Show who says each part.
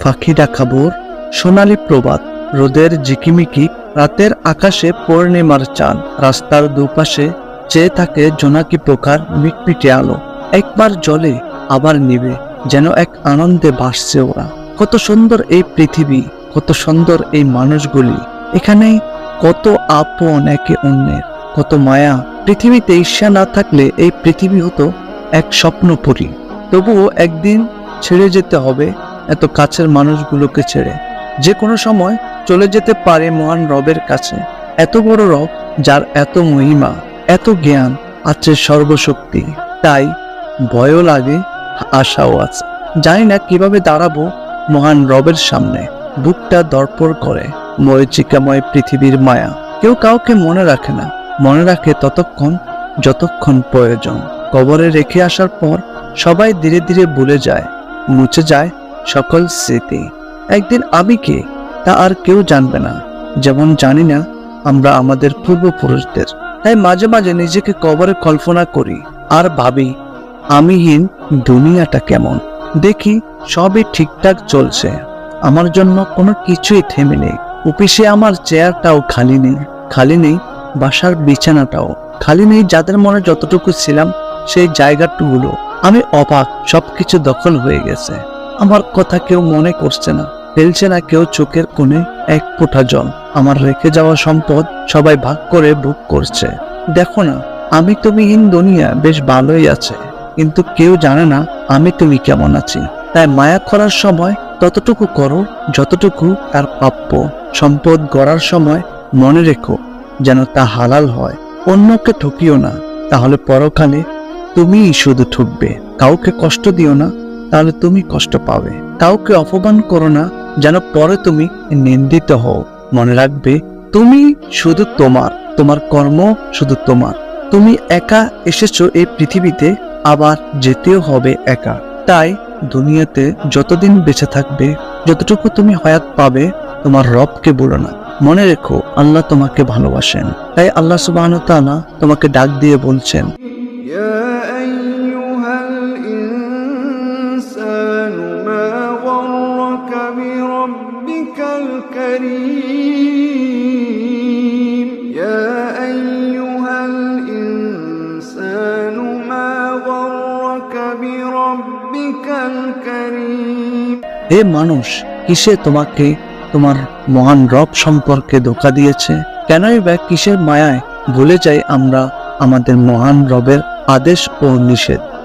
Speaker 1: ফাঁকি ডাকা ভোর সোনালি প্রভাত, রোদের ঝিকিমিকি, রাতের আকাশে পূর্ণিমার চাঁদ, রাস্তার দুপাশে চেয়ে থাকে জোনাকি পোকার মিটমিটে আলো। একবার জলে আবার নিবে, যেন এক আনন্দে ভাসছে ওরা। কত সুন্দর এই পৃথিবী, কত সুন্দর এই মানুষগুলি। এখানে কত আপন একে অন্যের, কত মায়া। পৃথিবীতে ঈর্ষা না থাকলে এই পৃথিবী হতো এক স্বপ্নপুরী। তবুও একদিন ছেড়ে যেতে হবে এত কাছের মানুষগুলোকে ছেড়ে। যে কোনো সময় চলে যেতে পারে মহান রবের কাছে। এত বড় রব যার এত মহিমা, এত জ্ঞান আছে সর্বশক্তি। তাই ভয়ও লাগে, আশাও আছে। জানি না কীভাবে দাঁড়াবো মহান রবের সামনে। বুকটা দরপর করে। মরিচিকাময় পৃথিবীর মায়া। কেউ কাউকে মনে রাখে না। মনে রাখে ততক্ষণ, যতক্ষণ প্রয়োজন। কবরে রেখে আসার পর সবাই ধীরে ধীরে ভুলে যায়, মুছে যায় সকল স্মৃতি। একদিন আমি কে তা আর কেউ জানবে না। যেমন জানি না আমরা আমাদের পূর্বপুরুষদের। তাই মাঝে মাঝে নিজেকে কবরে কল্পনা করি আর ভাবি, আমিহীন দুনিয়াটা কেমন? দেখি সবই ঠিকঠাক চলছে। আমার জন্য কোনো কিছুই থেমে নেই। অফিসে আমার চেয়ারটাও খালি নেই। খালি নেই বাসার বিছানাটাও। খালি নেই যাদের মনে যতটুকু ছিলাম সেই জায়গাটুগুলো। আমি অবাক, সবকিছু দখল হয়ে গেছে। আমার কথা কেউ মনে করছে না। ফেলছে না কেউ চোখের কোণে এক ফোঁটা জল। আমার রেখে যাওয়া সম্পদ সবাই ভাগ করে বুক করছে। দেখো না, আমি তুমিহীন দুনিয়া, বেশ ভালোই আছে। কিন্তু কেউ জানে না আমি তুমি কেমন আছি। তাই মায়া করার সময় ততটুকু করো, যতটুকু তার প্রাপ্য সম্পদ গড়ার সময় মনে রেখো, যেন তা হালাল হয়। অন্যকে ঠকিও না, তাহলে পরকালে তুমিই শুধু ঠকবে। কাউকে কষ্ট দিও না তাহলে তুমি কষ্ট পাবে। কাউকে অপমান করো না, যেন পরে তুমি নিন্দিত হও। মনে রাখবে, তুমি শুধু তোমার তোমার কর্ম শুধু তোমার। তুমি একা এসেছ এই পৃথিবীতে, আবার যেতেও হবে একা। তাই দুনিয়াতে যতদিন বেঁচে থাকবে, যতটুকু তুমি হয়াত পাবে, তোমার রবকে বলো না। মনে রেখো, আল্লাহ তোমাকে ভালোবাসেন। তাই আল্লাহ সুবাহ তোমাকে ডাক দিয়ে বলছেন এ মানুষ, কিসে তোমাকে তোমার মহান রব সম্পর্কে ধোকা দিয়েছে? কেনই বা কিসের মায়ায় ভুলে যাই আমরা আমাদের মহান রবের আদেশ ও নিষেধ?